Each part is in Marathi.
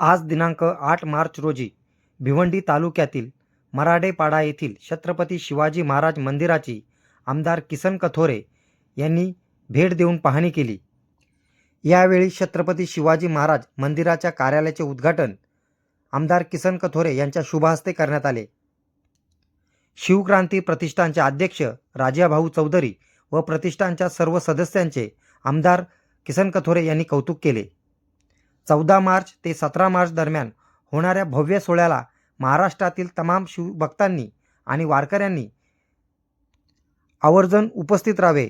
आज दिनांक आठ मार्च रोजी भिवंडी तालुक्यातील मराडेपाडा येथील छत्रपती शिवाजी महाराज मंदिराची आमदार किसन कथोरे यांनी भेट देऊन पाहणी केली. यावेळी छत्रपती शिवाजी महाराज मंदिराच्या कार्यालयाचे उद्घाटन आमदार किसन कथोरे यांच्या शुभहस्ते करण्यात आले. शिवक्रांती प्रतिष्ठानचे अध्यक्ष राजाभाऊ चौधरी व प्रतिष्ठानच्या सर्व सदस्यांचे आमदार किसन कथोरे यांनी कौतुक केले. चौदा मार्च ते सतरा मार्च दरम्यान होणाऱ्या भव्य सोहळ्याला महाराष्ट्रातील तमाम शिवभक्तांनी आणि वारकऱ्यांनी आवर्जून उपस्थित राहावे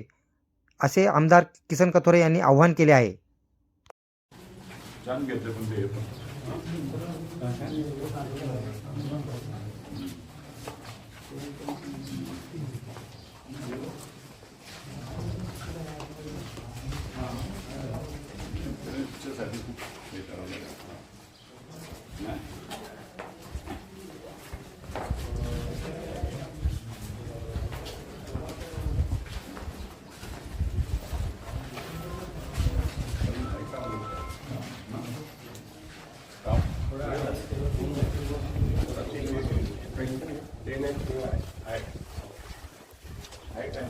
असे आमदार किसन कथोरे यांनी आवाहन केले आहे. छान घेतले पण ते पण त्याच्यासाठी खूप हे करावं लागेल. नाही? काम? आहे. आहे काय?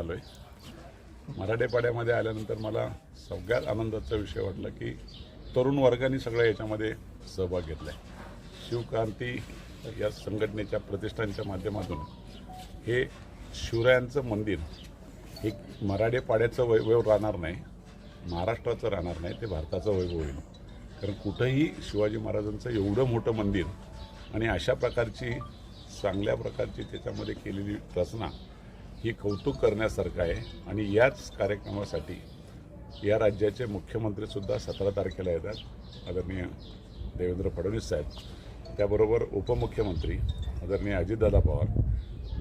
आलोय. मराठेपाड्यामध्ये आल्यानंतर मला सगळ्यात आनंदाचा विषय वाटला की तरुण वर्गाने सगळ्या याच्यामध्ये सहभाग घेतला आहे शिवक्रांती या संघटनेच्या प्रतिष्ठानच्या माध्यमातून हे शिवरायांचं मंदिर हे मराठेपाड्याचं वैभव राहणार नाही महाराष्ट्राचं राहणार नाही ते भारताचं वैभव होईल. कारण कुठंही शिवाजी महाराजांचं एवढं मोठं मंदिर आणि अशा प्रकारची चांगल्या प्रकारची त्याच्यामध्ये केलेली रचना ही कौतुक करण्यासारखं आहे. आणि याच कार्यक्रमासाठी या राज्याचे मुख्यमंत्रीसुद्धा सतरा तारखेला येतात आदरणीय देवेंद्र फडणवीस साहेब. त्याबरोबर उपमुख्यमंत्री आदरणीय अजितदादा पवार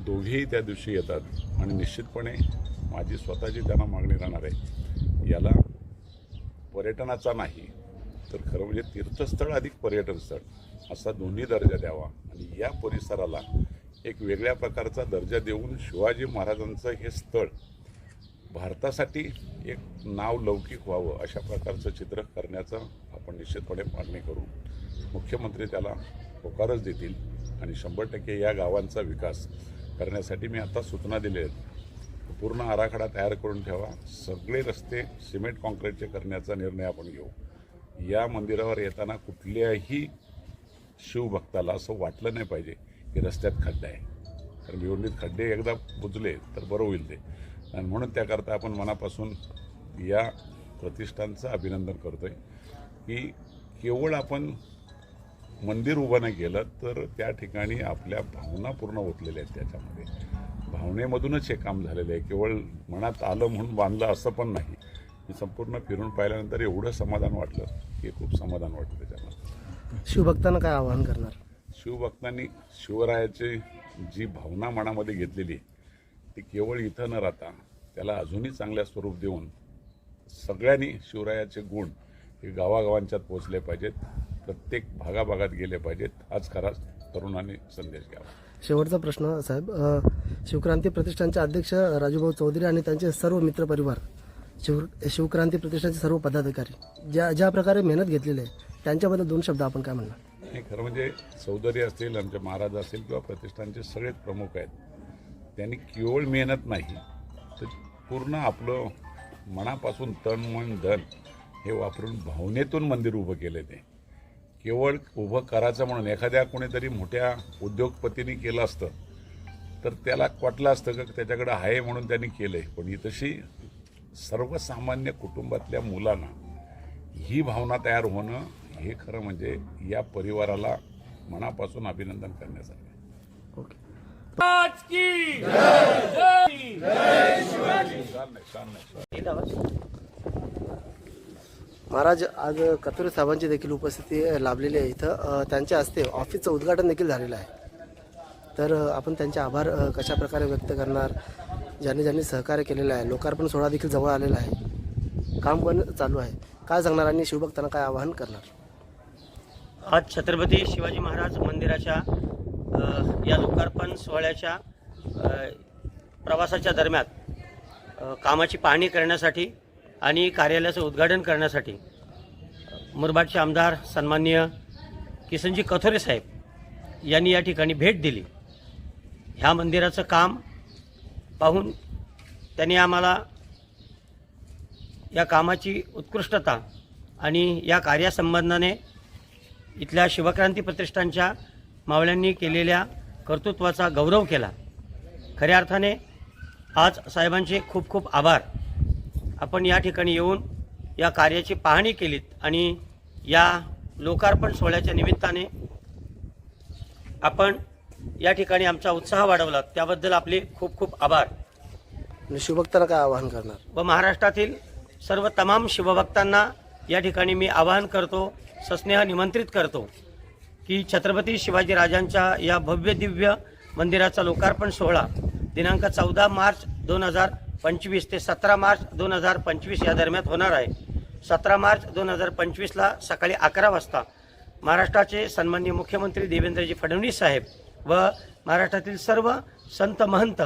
दोघेही त्या दिवशी येतात आणि निश्चितपणे माझी स्वतःची त्यांना मागणी राहणार आहे. याला पर्यटनाचा नाही तर खरं म्हणजे तीर्थस्थळ अधिक पर्यटनस्थळ असा दोन्ही दर्जा द्यावा. आणि या परिसराला एक वेगळ्या प्रकारचा दर्जा देऊन शिवाजी महाराजांचं हे स्थळ भारतासाठी एक नाव लौकिक व्हावं अशा प्रकारचं चित्र करण्याचं आपण निश्चितपणे मागणी करू. मुख्यमंत्री त्याला होकारच देतील आणि शंभर टक्के या गावांचा विकास करण्यासाठी मी आता सूचना दिल्या आहेत. पूर्ण आराखडा तयार करून ठेवा. सगळे रस्ते सिमेंट कॉन्क्रीटचे करण्याचा निर्णय आपण घेऊ. या मंदिरावर येताना कुठल्याही शिवभक्ताला असं वाटलं नाही पाहिजे. की रस्त्यात खड्डा आहे. कारण भिवंडीत खड्डे एकदा बुजले तर बरं होईल ते. आणि म्हणून त्याकरता आपण मनापासून या प्रतिष्ठानचं अभिनंदन करतो आहे की केवळ आपण मंदिर उभं नाही केलं तर त्या ठिकाणी आपल्या भावना पूर्ण ओतलेल्या आहेत त्याच्यामध्ये. भावनेमधूनच हे काम झालेलं आहे. केवळ मनात आलं म्हणून बांधलं असं पण नाही. मी संपूर्ण फिरून पाहिल्यानंतर एवढं समाधान वाटलं की खूप समाधान वाटलं त्याच्यामध्ये. शिवभक्तांना काय आवाहन करणार? शिवभक्तांनी शिवरायाची जी भावना मनामध्ये घेतलेली आहे ती केवळ इथं न राहता त्याला अजूनही चांगल्या स्वरूप देऊन सगळ्यांनी शिवरायाचे गुण हे गावागावांच्यात पोचले पाहिजेत प्रत्येक भागाभागात गेले पाहिजेत हाच खरा तरुणांनी संदेश घ्यावा. शेवटचा प्रश्न साहेब शिवक्रांती प्रतिष्ठानचे अध्यक्ष राजूभाऊ चौधरी आणि त्यांचे सर्व मित्रपरिवार शिव शिवक्रांती प्रतिष्ठानचे सर्व पदाधिकारी ज्या ज्या प्रकारे मेहनत घेतलेली आहे त्यांच्याबद्दल दोन शब्द आपण काय म्हणणार? नाही खरं म्हणजे चौधरी असतील आमचे महाराज असतील किंवा प्रतिष्ठानचे सगळेच प्रमुख आहेत त्यांनी केवळ मेहनत नाही तर पूर्ण आपलं मनापासून तन मन धन हे वापरून भावनेतून मंदिर उभं केलं ते. केवळ उभं करायचं म्हणून एखाद्या कोणीतरी मोठ्या उद्योगपतीने केलं असतं तर त्याला वाटलं असतं का त्याच्याकडे आहे म्हणून त्यांनी केलंय. पण ही तशी सर्वसामान्य कुटुंबातल्या मुलांना ही भावना तयार होणं हे खरं म्हणजे या परिवाराला मनापासून अभिनंदन करण्यासारखं आहे. ओके. महाराज आज कतुरे साहेबांची देखील उपस्थिती लाभलेली आहे इथं. त्यांच्या हस्ते ऑफिसचं उद्घाटन देखील झालेलं आहे. तर आपण त्यांचे आभार कशा प्रकारे व्यक्त करणार? ज्यांनी ज्यांनी सहकार्य केलेलं आहे. लोकार्पण सोहळा देखील जवळ आलेला आहे. काम पण चालू आहे. काय सांगणार आणि शिवभक्तांना काय आवाहन करणार? आज छत्रपती शिवाजी महाराज मंदिराच्या या लोकार्पण सोहळ्याच्या प्रवासाच्या दरम्यान कामाची पाहणी करण्यासाठी आणि कार्यालयाचं उद्घाटन करण्यासाठी मुरबाडचे आमदार सन्माननीय किसनजी कथोरे साहेब यांनी या ठिकाणी भेट दिली. ह्या मंदिराचं काम पाहून त्यांनी आम्हाला या कामाची उत्कृष्टता आणि या कार्यासंबंधाने इथल्या शिवक्रांती प्रतिष्ठानच्या मावळ्यांनी केलेल्या कर्तृत्वाचा गौरव केला. खऱ्या अर्थाने आज साहेबांचे खूप खूप आभार. आपण या ठिकाणी येऊन या कार्याची पाहणी केलीत आणि या लोकार्पण सोहळ्याच्या निमित्ताने आपण या ठिकाणी आमचा उत्साह वाढवला. त्याबद्दल आपले खूप खूप आभार. आणि शिवभक्तांना काय आवाहन करणार? व महाराष्ट्रातील सर्व तमाम शिवभक्तांना या ठिकाणी मी आवाहन करतो सस्नेह निमंत्रित करतो की छत्रपती शिवाजी राजांच्या या भव्य दिव्य मंदिराचा लोकार्पण सोहळा दिनांक चौदा मार्च दोन हजार पंचवीस ते सतरा मार्च दोन हजार पंचवीस या दरम्यान होणार आहे. सतरा मार्च दोन हजार पंचवीसला सकाळी अकरा वाजता महाराष्ट्राचे सन्माननीय मुख्यमंत्री देवेंद्रजी फडणवीस साहेब व महाराष्ट्रातील सर्व संत महंत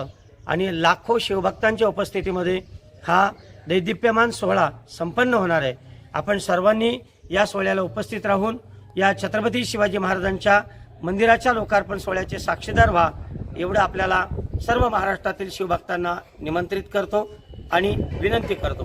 आणि लाखो शिवभक्तांच्या उपस्थितीमध्ये हा दैदिप्यमान सोहळा संपन्न होणार आहे. आपण सर्वांनी या सोहळ्याला उपस्थित राहून या छत्रपती शिवाजी महाराजांच्या मंदिराच्या लोकार्पण सोहळ्याचे साक्षीदार व्हा एवढं आपल्याला सर्व महाराष्ट्रातील शिवभक्तांना निमंत्रित करतो आणि विनंती करतो.